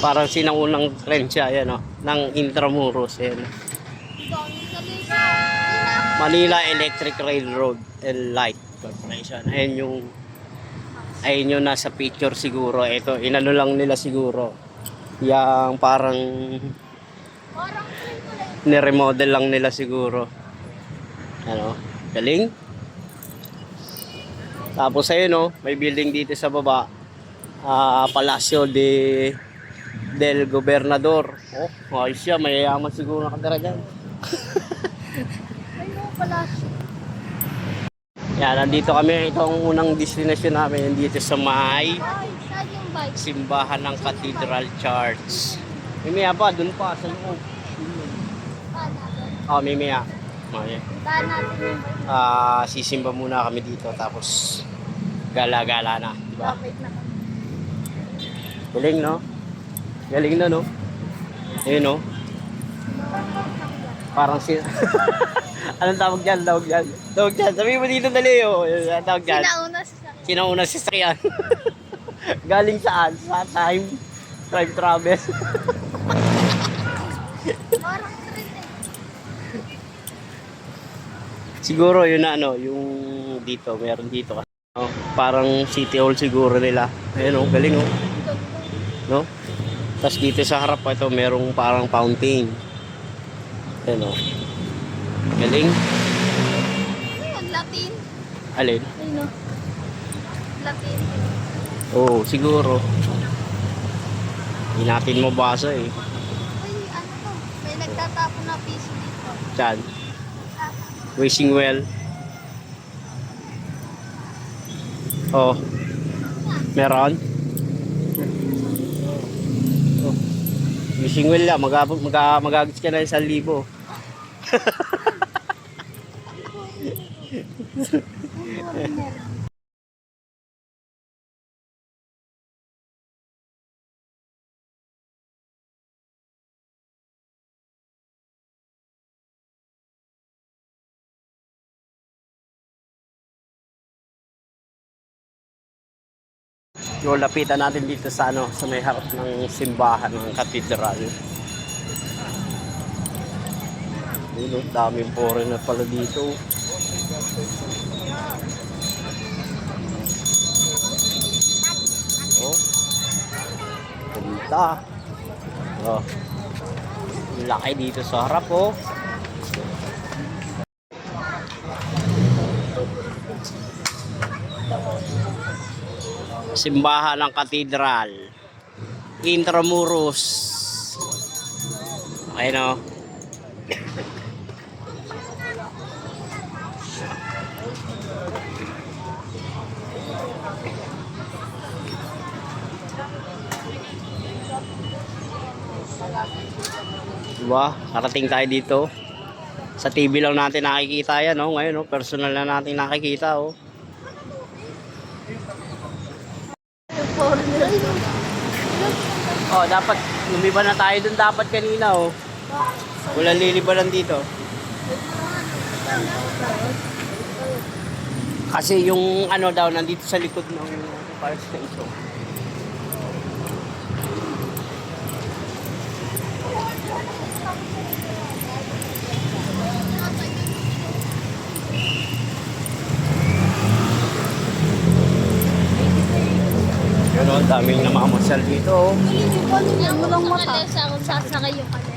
Parang sinaunang trend siya, yan o, ng Intramuros, yan. Manila Electric Railroad and Light Corporation. Ayan yung, ayun yung nasa picture siguro. Ito, inano lang nila siguro. Yang parang, niremodel lang nila siguro. Ano, galing. Tapos ayun oh, may building dito sa baba. Ah, Palacio de del Gobernador. Oh, ayos siya, mayayaman siguro nakatira dyan. Ayun pala. Yan, nandito kami. Ito ang unang destination namin dito sa may simbahan ng Cathedral Church. Mimaya pa, dun pa, sa loob. Oh, yung bike? Ah, sisimba muna kami dito tapos gala-gala na, di ba? Galing, no? Galing na, no? Ayun, no? Parang si... Anong tawag dyan? Tawag dyan? Tawag dyan. Sabi mo dito dali, oh. Tawag dyan. Sinauna sa sakit. Sinauna si Sakyan. Galing saan? Sa time? Time travel. Parang eh. siguro yun na ano, yung dito, meron dito kasi. Oh, parang city hall siguro nila. Ayun, oh, galing, oh. No? Tapos dito sa harap pa ito, merong parang fountain. Ayun, oh. Galing. Ano yun? Latin? Alin? Ayun o. Latin. Oo, oh, siguro. Hindi natin mabasa eh. Uy, ano to? May nagtatapon na piso dito. Saan? Ah, Wishing well. Oh. Meron? Wishing well lang. Mag mag magagits ka na sa libo. Yung lapitan natin dito sa ano, sa may harap ng simbahan ng katedral. Yun, oh, daming foreigner pala dito. Oh. Punta. Oh. Laki dito sa harap, oh. Simbahan ng katedral. Intramuros. Okay no? Diba? Karating tayo dito. Sa TV lang natin nakikita yan, no? Ngayon, no? Personal na natin nakikita, oh. Oh, dapat lumiban na tayo dun dapat kanina oh. Walang lilibanan dito. Kasi yung ano daw nandito sa likod ng fire station. Oh, daming namamasyal dito oh. Hindi mo lang mata. Sa kung sasakay yung kanya.